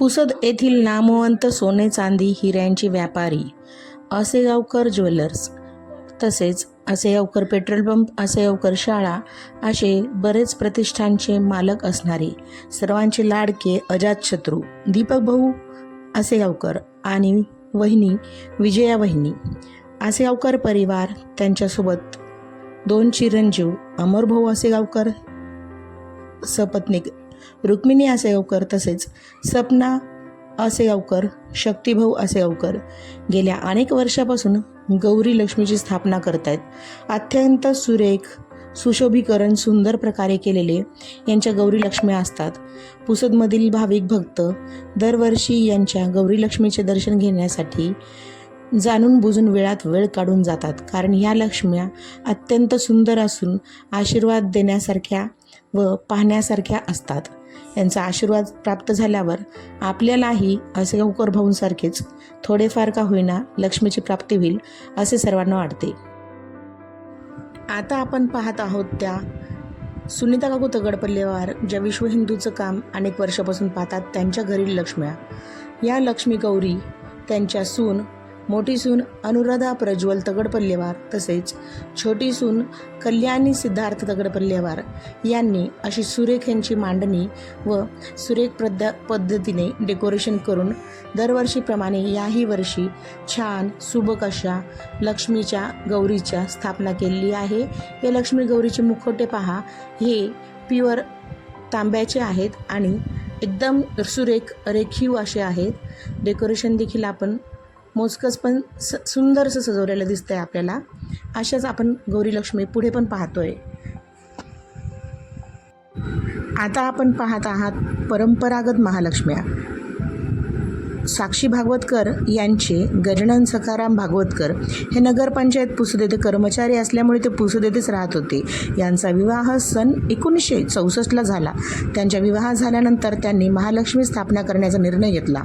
पुसद येथील नामवंत सोने चांदी हिऱ्यांची व्यापारी असेगावकर ज्वेलर्स तसेच असेगावकर पेट्रोल पंप असेगावकर शाळा असे बरेच प्रतिष्ठानचे मालक असणारे सर्वांचे लाडके अजातशत्रू दीपक भाऊ असेगावकर आणि वहिनी विजया वहिनी. असेगावकर परिवार त्यांच्यासोबत दोन चिरंजीव अमरभाऊ आसेगावकर सपत्नीक रुक्मिणी असेगावकर तसेच सपना असेगावकर शक्तिभाऊ असेगावकर गेल्या अनेक वर्षापासून गौरी लक्ष्मीची स्थापना करतायत. अत्यंत सुरेख सुशोभीकरण सुंदर प्रकारे केलेले यांच्या गौरी लक्ष्मी असतात. पुसदमधील भाविक भक्त दरवर्षी यांच्या गौरी लक्ष्मीचे दर्शन घेण्यासाठी जाणून बुजून वेळात वेळ काढून जातात. कारण ह्या लक्ष्म्या अत्यंत सुंदर असून आशीर्वाद देण्यासारख्या व पाहण्यासारख्या असतात. यांचा आशीर्वाद प्राप्त झाल्यावर आपल्यालाही असे गौकर भाऊंसारखेच थोडेफार का होईना लक्ष्मीची प्राप्ती होईल असे सर्वांना वाटते. आता आपण पाहत आहोत त्या सुनीता काकू तगडपल्लेवार ज्या विश्व हिंदूचं काम अनेक वर्षापासून पाहतात त्यांच्या घरील लक्ष्म्या. या लक्ष्मी गौरी त्यांच्या सून मोठी सून अनुराधा प्रज्वल तगडपल्लेवार तसेच छोटी सून कल्याणी सिद्धार्थ तगडपल्लेवार यांनी अशी सुरेख यांची मांडणी व सुरेख पद्ध पद्धतीने डेकोरेशन करून दरवर्षीप्रमाणे याही वर्षी छान सुबक अशा लक्ष्मीच्या गौरीच्या स्थापना केलेली आहे. या लक्ष्मी गौरीचे मुखोटे पहा. हे प्युअर तांब्याचे आहेत आणि एकदम सुरेख रेखीव असे आहेत. डेकोरेशन देखील आपण मोजकंच पण स सुंदरसं सजवलेलं दिसतंय आपल्याला. अशाच आपण गौरी लक्ष्मी पुढे पण पाहतोय. आता आपण पाहत आहात परंपरागत महालक्ष्म्या. साक्षी भागवतकर यांचे गजानन सखाराम भागवतकर हे नगरपंचायत पुसुदेते कर्मचारी असल्यामुळे ते पुसद राहत होते. यांचा विवाह सन एकोणीसशे चौसष्टला झाला. त्यांच्या विवाह झाल्यानंतर त्यांनी महालक्ष्मी स्थापना करण्याचा निर्णय घेतला.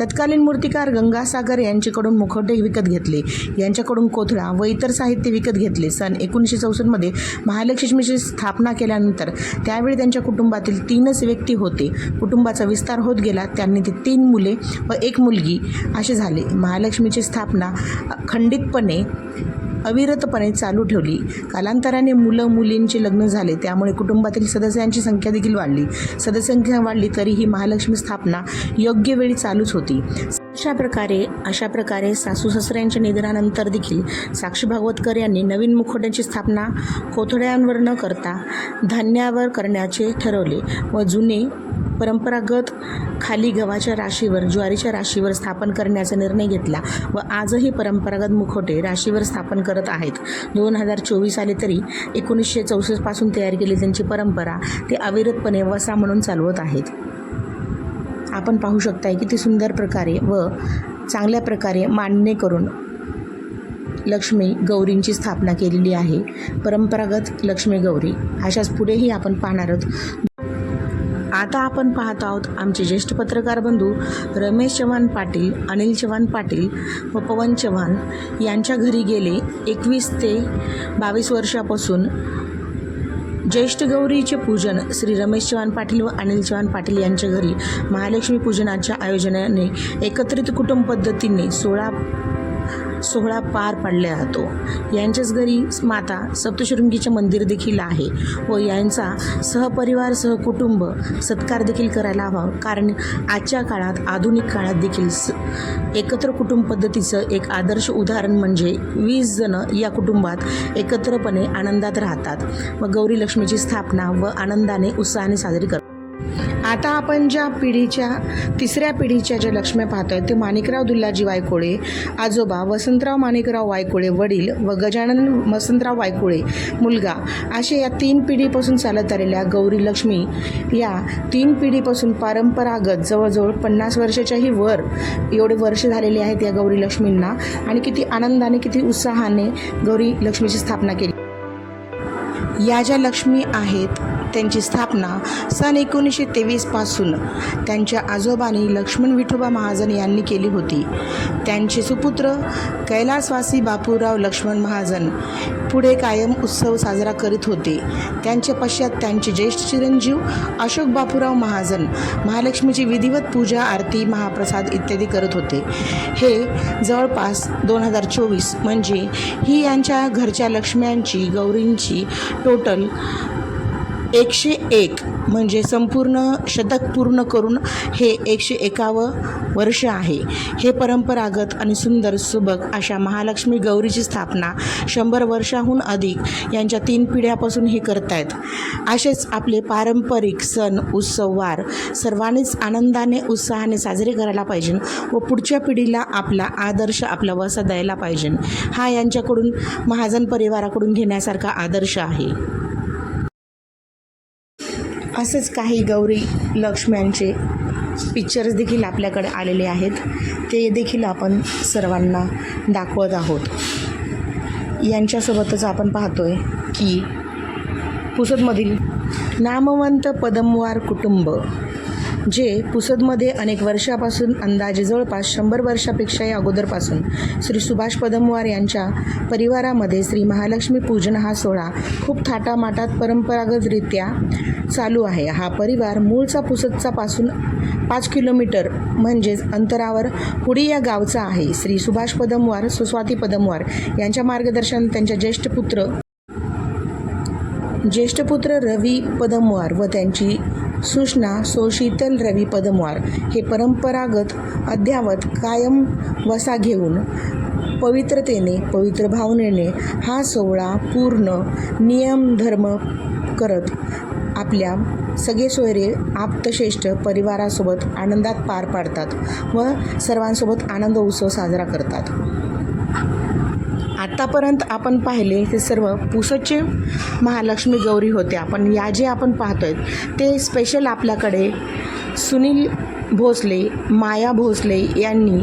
तत्कालीन मूर्तिकार गंगासागर यांच्याकडून मुखवटे विकत घेतले. यांच्याकडून कोथळा व इतर साहित्य विकत घेतले. सन एकोणीसशे चौसष्टमध्ये महालक्ष्मीची स्थापना केल्यानंतर त्यावेळी त्यांच्या कुटुंबातील तीनच व्यक्ती होते. कुटुंबाचा विस्तार होत गेला. त्यांनी ते तीन मुले व एक मुलगी असे झाले. महालक्ष्मीची स्थापना खंडितपणे अविरतपणे चालू ठेवली. कालांतराने मुलं मुलींचे लग्न झाले. त्यामुळे कुटुंबातील सदस्यांची संख्या देखील वाढली. सदस्यसंख्या वाढली तरीही महालक्ष्मी स्थापना योग्य वेळी चालूच होती. अशा प्रकारे अशा प्रकारे सासू सासऱ्यांच्या निधनानंतर देखील साक्षी भागवतकर यांनी नवीन मुखवट्यांची स्थापना कोथड्यांवर न करता धान्यावर करण्याचे ठरवले व जुने परंपरागत खाली गव्हाच्या राशीवर ज्वारीच्या राशीवर स्थापन करण्याचा निर्णय घेतला व आजही परंपरागत मुखवटे राशीवर स्थापन करत आहेत. दोन हजार चोवीस आले तरी एकोणीसशे चौसष्टपासून तयार केली त्यांची परंपरा ते अविरतपणे वसा म्हणून चालवत आहेत. आपण पाहू शकताय किती सुंदर प्रकारे व चांगल्या प्रकारे मांडणे करून लक्ष्मी गौरींची स्थापना केलेली आहे. परंपरागत लक्ष्मी गौरी. अशाच पुढेही आपण पाहणार आहोत. आता आपण पाहत आहोत आमचे ज्येष्ठ पत्रकार बंधू रमेश चव्हाण पाटील अनिल चव्हाण पाटील व पवन चव्हाण यांच्या घरी गेले एकवीस ते बावीस वर्षापासून. ज्येष्ठ गौरीचे पूजन श्री रमेश चव्हाण पाटील व अनिल चव्हाण पाटील यांच्या घरी महालक्ष्मी पूजनाच्या आयोजनाने एकत्रित कुटुंब पद्धतीने सोळा सोहळा पार पाडला जातो. यांच्याच घरी माता सप्तशृंगीचे मंदिर देखील आहे व यांचा सहपरिवार सहकुटुंब सत्कार देखील करायला हवा. कारण आजच्या काळात आधुनिक काळात देखील स एकत्र कुटुंब पद्धतीचं एक आदर्श उदाहरण म्हणजे वीस जण या कुटुंबात एकत्रपणे आनंदात राहतात. व गौरी लक्ष्मीची स्थापना व आनंदाने उत्साहाने साजरी करतात आता आपण ज्या पिढीच्या तिसऱ्या पिढीच्या ज्या लक्ष्म्या पाहतोय ते माणिकराव दुल्लाजी वायकोळे आजोबा वसंतराव माणिकराव वायकोळे वडील व गजानन वसंतराव वायकोळे मुलगा असे या तीन पिढीपासून चालत आलेल्या गौरी लक्ष्मी या तीन पिढीपासून परंपरागत जवळजवळ पन्नास वर्षाच्याही वर एवढे वर्ष झालेले आहेत या गौरी लक्ष्मींना आणि किती आनंदाने किती उत्साहाने गौरी लक्ष्मीची स्थापना केली. या ज्या लक्ष्मी आहेत त्यांची स्थापना सन एकोणीसशे तेवीसपासून त्यांच्या आजोबांनी लक्ष्मण विठोबा महाजन यांनी केली होती. त्यांचे सुपुत्र कैलासवासी बापूराव लक्ष्मण महाजन पुढे कायम उत्सव साजरा करीत होते. त्यांच्या पश्चात त्यांचे ज्येष्ठ चिरंजीव अशोक बापूराव महाजन महालक्ष्मीची विधिवत पूजा आरती महाप्रसाद इत्यादी करत होते. हे जवळपास दोन हजार चोवीस म्हणजे ही यांच्या घरच्या लक्ष्म्यांची गौरींची टोटल एकशे एक. म्हणजे संपूर्ण शतक पूर्ण करून हे एकशे एकावं वर्ष आहे. हे परंपरागत आणि सुंदर सुबक अशा महालक्ष्मी गौरीची स्थापना शंभर वर्षाहून अधिक यांच्या तीन पिढ्यापासून हे करतायत. असेच आपले पारंपरिक सण उत्सव वार सर्वांनीच आनंदाने उत्साहाने साजरे करायला पाहिजे व पुढच्या पिढीला आपला आदर्श आपला वसा द्यायला पाहिजे. हा यांच्याकडून महाजन परिवाराकडून घेण्यासारखा आदर्श आहे. असेच काही गौरी लक्ष्म्यांचे पिक्चर्स देखील आपल्याकडे आलेले आहेत. ते देखील आपण सर्वांना दाखवत आहोत. यांच्यासोबतच आपण पाहतोय की पुसदमधील नामवंत पदमवार कुटुंब जे पुसदमध्ये अनेक वर्षापासून अंदाजे जवळपास शंभर वर्षापेक्षाही अगोदरपासून श्री सुभाष पदमवार यांच्या परिवारामध्ये श्री महालक्ष्मी पूजन हा सोहळा खूप थाटामाटात परंपरागतरित्या चालू आहे. हा परिवार मूळचा पुसदचा पासून पाच किलोमीटर म्हणजेच अंतरावर हुडी या गावचा आहे. श्री सुभाष पदमवार सुस्वाती पदमवार यांच्या मार्गदर्शन त्यांच्या ज्येष्ठ पुत्र ज्येष्ठ पुत्र रवी पदमवार व त्यांची सुषणा सोशीतल रवी पदमवार हे परंपरागत अद्यावत कायम वसा घेऊन पवित्रतेने पवित्र भावनेने हा सोहळा पूर्ण नियम धर्म करत आपल्या सगळे सोयरे आप्तश्रेष्ठ परिवारासोबत आनंदात पार पाडतात व सर्वांसोबत आनंद उत्सव साजरा करतात. आत्तापर्यंत आपण पाहिले ते सर्व पुसचे महालक्ष्मी गौरी होते. आपण या जे आपण पाहतोय ते स्पेशल आपल्याकडे सुनील भोसले माया भोसले यांनी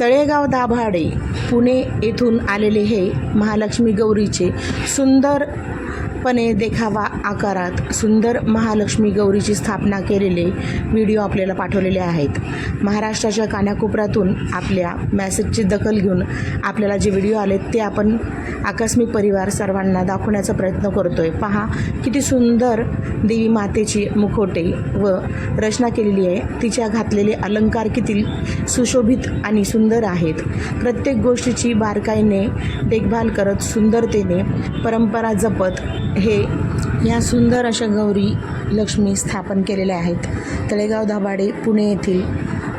तळेगाव दाभाडे पुणे येथून आलेले हे महालक्ष्मी गौरीचे सुंदर पूर्णपणे देखावा आकारात सुंदर महालक्ष्मी गौरीची स्थापना केलेले व्हिडिओ आपल्याला पाठवलेले आहेत. महाराष्ट्राच्या कानाकोपऱ्यातून आपल्या मॅसेजची दखल घेऊन आपल्याला जे व्हिडिओ आले ते आपण आकस्मिक परिवार सर्वांना दाखवण्याचा प्रयत्न करतो आहे पहा किती सुंदर देवी मातेची मुखोटे व रचना केलेली आहे. तिच्या घातलेले अलंकार किती सुशोभित आणि सुंदर आहेत. प्रत्येक गोष्टीची बारकाईने देखभाल करत सुंदरतेने परंपरा जपत हे ह्या सुंदर अशा गौरी लक्ष्मी स्थापन केलेल्या आहेत. तळेगाव दाभाडे पुणे येथील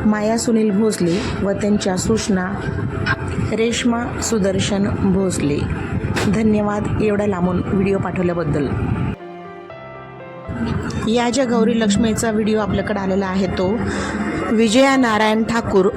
माया सुनील भोसले व त्यांच्या सूचना रेश्मा सुदर्शन भोसले. धन्यवाद एवढा लांबून व्हिडिओ पाठवल्याबद्दल. या ज्या गौरी लक्ष्मीचा व्हिडिओ आपल्याकडे आलेला आहे तो विजया नारायण ठाकूर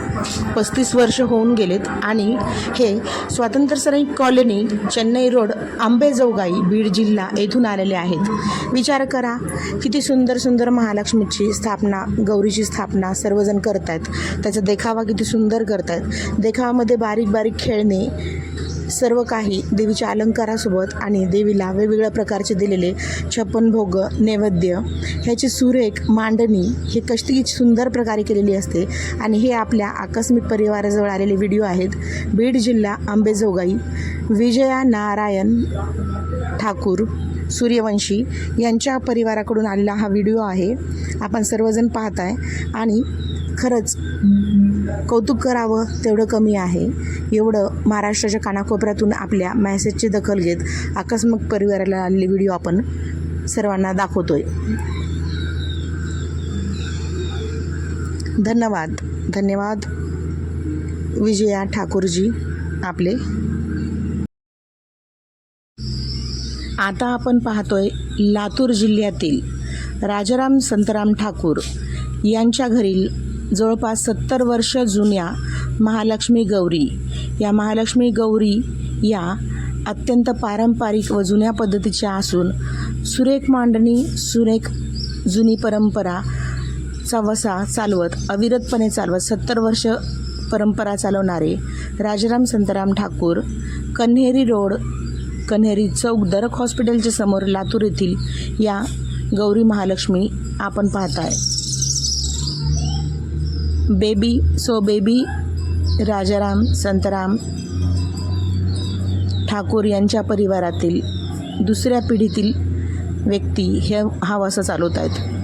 पस्तीस वर्ष होऊन गेलेत आणि हे स्वातंत्र्य सैनिक कॉलनी चेन्नई रोड आंबेजोगाई बीड जिल्हा येथून आलेले आहेत. विचार करा किती सुंदर सुंदर महालक्ष्मीची स्थापना गौरीची स्थापना सर्वजण करत आहेत त्याचा देखावा किती सुंदर करत आहेत देखावामध्ये बारीक बारीक खेळणे सर्व काही देवीच्या अलंकारासोबत आणि देवीला वेगवेगळ्या प्रकारचे दिलेले छप्पन भोग नैवेद्य ह्याची सुरेख मांडणी हे कष्टी सुंदर प्रकारे केलेली असते. आणि हे आपल्या आकस्मिक परिवाराजवळ आलेले व्हिडिओ आहेत. बीड जिल्हा आंबेजोगाई विजया नारायण ठाकूर सूर्यवंशी यांच्या परिवाराकडून आलेला हा व्हिडिओ आहे. आपण सर्वजण पाहत आहे आणि खरंच कौतुक करावं तेवढं कमी आहे. एवढं महाराष्ट्राच्या कानाकोपऱ्यातून आपल्या मॅसेजची दखल घेत आकस्मिक परिवाराला आलेले व्हिडिओ आपण सर्वांना दाखवतोय. धन्यवाद. धन्यवाद. विजया ठाकूरजी आपले. आता आपण पाहतोय लातूर जिल्ह्यातील राजाराम संतराम ठाकूर यांच्या घरील जवळपास सत्तर वर्ष जुन्या महालक्ष्मी गौरी. या महालक्ष्मी गौरी या अत्यंत पारंपरिक व जुन्या पद्धतीच्या असून सुरेख मांडणी सुरेख जुनी परंपरा चा वसा चालवत अविरतपणे चालवत सत्तर वर्ष परंपरा चालवणारे राजाराम संतराम ठाकूर कन्हेरी रोड कन्हेरी चौक दरक हॉस्पिटलच्या समोर लातूर येथील या गौरी महालक्ष्मी आपण पाहताय. Baby so baby Rajaram Santram Thakur यांच्या परिवारातील दुसऱ्या पिढीतील व्यक्ती हे हा वसा चालवत आहेत